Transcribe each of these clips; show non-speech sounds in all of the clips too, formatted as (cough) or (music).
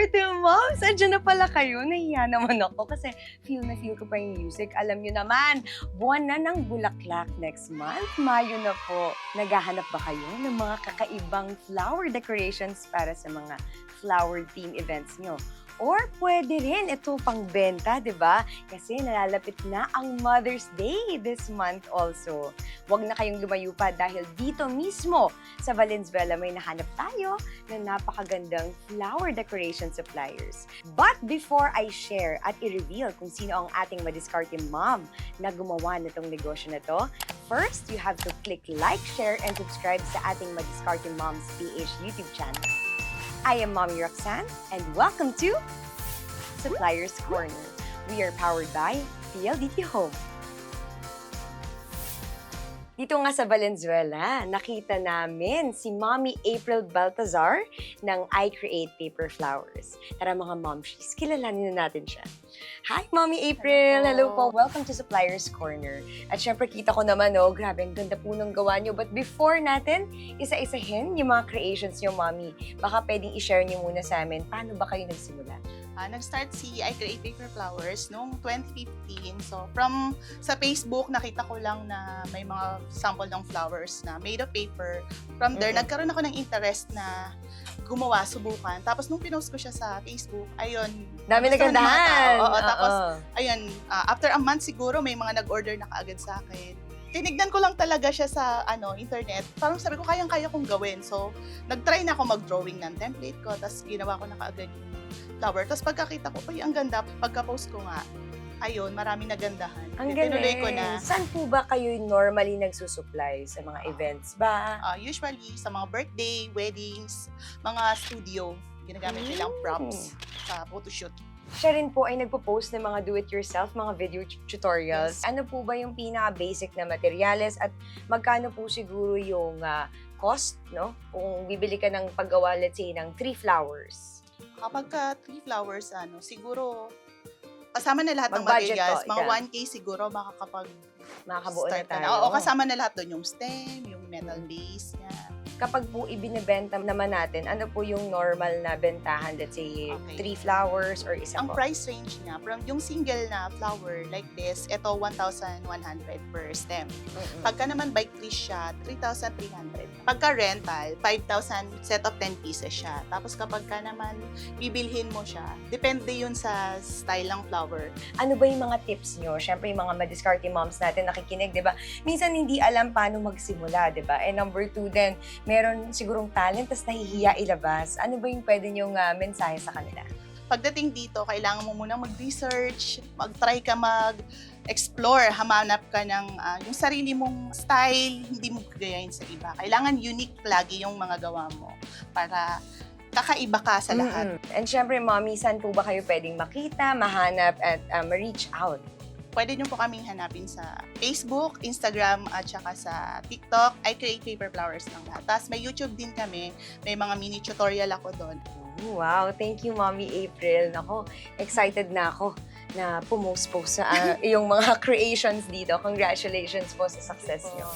Madiskarte moms! Andiyan na pala kayo. Nahiya naman ako kasi feel na feel ko pa yung music. Alam nyo naman, buwan na ng bulaklak next month. Mayo na po. Naghahanap ba kayo ng mga kakaibang flower decorations para sa mga flower theme events nyo? Or pwede rin ito pang benta, di ba? Kasi nalalapit na ang Mother's Day this month also. Huwag na kayong lumayo pa dahil dito mismo sa Valenzuela may nahanap tayo ng napakagandang flower decoration suppliers. But before I share at i-reveal kung sino ang ating madiskarte mom na gumawa nitong negosyo na to, first you have to click like, share, and subscribe sa ating Madiskarte Moms PH YouTube channel. I am Mommy Roxanne, and welcome to Suppliers Corner. We are powered by PLDT Home. Dito nga sa Valenzuela, nakita namin si Mommy April Baltazar ng I Create Paper Flowers. Tara mga momshies, kilalanin na natin siya. Hi, Mommy April! Hello Hello po. Welcome to Suppliers Corner. At syempre, kita ko naman, oh, grabe, ang ganda po ng gawa niyo. But before natin, isa-isahin yung mga creations niyo, Mommy. Baka pwedeng i-share niyo muna sa amin, paano ba kayo nagsimula? Ah, nag-start si I Create Paper Flowers noong 2015. So, from sa Facebook, nakita ko lang na may mga sample ng flowers na made of paper. From there, Mhm. nagkaroon ako ng interest na gumawa, subukan. Tapos, nung pinost ko siya sa Facebook, ayun. Dami nagandahan! tao. Oo, tapos, Oo. ayun, ah, after a month siguro, may mga nag-order na kaagad sa akin. Tinignan ko lang talaga siya sa ano internet. Parang sabi ko, kayang-kaya kong gawin. So, nag-try na ako mag-drawing ng template ko. Tapos, ginawa ko na kaagad yung flower. Tapos, pagkakita ko, ay, ang ganda. Pagka-post ko nga, ayun, maraming nagandahan. Ang Tinuloy galing. ko na. Saan po ba kayo normally nagsusupply? Sa mga events ba? Ah, usually, sa mga birthday, weddings, mga studio, ginagamit nilang props sa photoshoot. Siya rin po ay nagpo-post ng mga do-it-yourself, mga video tutorials. Ano po ba yung pinaka-basic na materyales at magkano po siguro yung ah, cost, no? Kung bibili ka ng paggawa, let's say, ng three flowers. Kapag ka three flowers, ano, siguro, kasama na lahat ng materials, mga yeah. 1K siguro makakapag Makakabuo na tayo. Oo, kasama na lahat doon yung stem, yung metal base niya. Kapag po ibinebenta naman natin, ano po yung normal na bentahan? Let's say, Okay. three flowers or isa Ang po? price range niya, from yung single na flower like this, ito 1,100 per stem. Mm-mm. Pagka naman bike tree siya, 3,300. Pagka rental, 5,000 set of 10 pieces siya. Tapos kapag ka naman bibilhin mo siya, depende yun sa style ng flower. ano ba yung mga tips nyo? Siyempre, yung mga madiskarte moms natin nakikinig, di ba? Minsan hindi alam paano magsimula, di ba? And number two din, meron sigurong talent, tas nahihiya ilabas. Ano ba yung pwede nyong ah, mensahe sa kanila? pagdating dito, kailangan mo munang mag-research, mag-try ka mag-explore, hamanap ka ng ah, yung sarili mong style, hindi mo gagayahin sa iba. Kailangan unique lagi yung mga gawa mo para kakaiba ka sa lahat. Mm-mm. And syempre, mommy, saan po ba kayo pwedeng makita, mahanap, at ah, ma-reach out? Pwede nyo po kaming hanapin sa Facebook, Instagram, at saka sa TikTok. I create paper flowers lang lahat. Tapos may YouTube din kami. May mga mini tutorial ako doon. Wow, thank you, Mommy April. Nako, excited na ako na pumost po sa ah, (laughs) iyong mga creations dito. Congratulations po sa success niyo.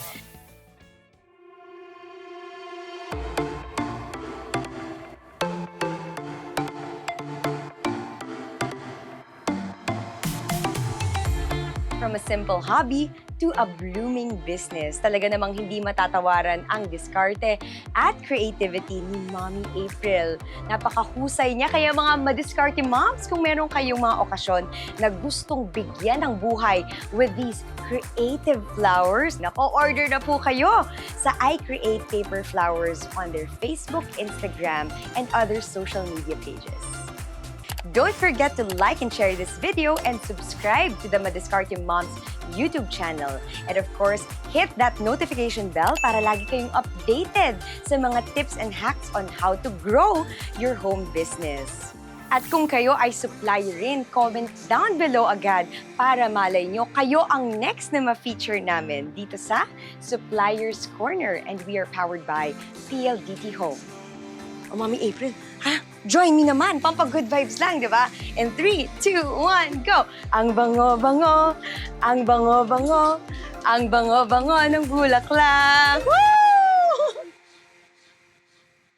From a simple hobby to a blooming business. Talaga namang hindi matatawaran ang diskarte at creativity ni Mommy April. Napakahusay niya. Kaya mga madiskarte moms, kung meron kayong mga okasyon na gustong bigyan ng buhay with these creative flowers, nako, order na po kayo sa I Create Paper Flowers on their Facebook, Instagram, and other social media pages. Don't forget to like and share this video and subscribe to the Madiskarte Moms YouTube channel. And of course, hit that notification bell para lagi kayong updated sa mga tips and hacks on how to grow your home business. At kung kayo ay supplier rin, comment down below agad para malay nyo kayo ang next na ma-feature namin dito sa Suppliers Corner and we are powered by PLDT Home. O, Mami April, ha? Join me naman. Pampa good vibes lang, di ba? In 3, 2, 1, go! Ang bango-bango, ang bango-bango, ang bango-bango ng bulaklak. Woo!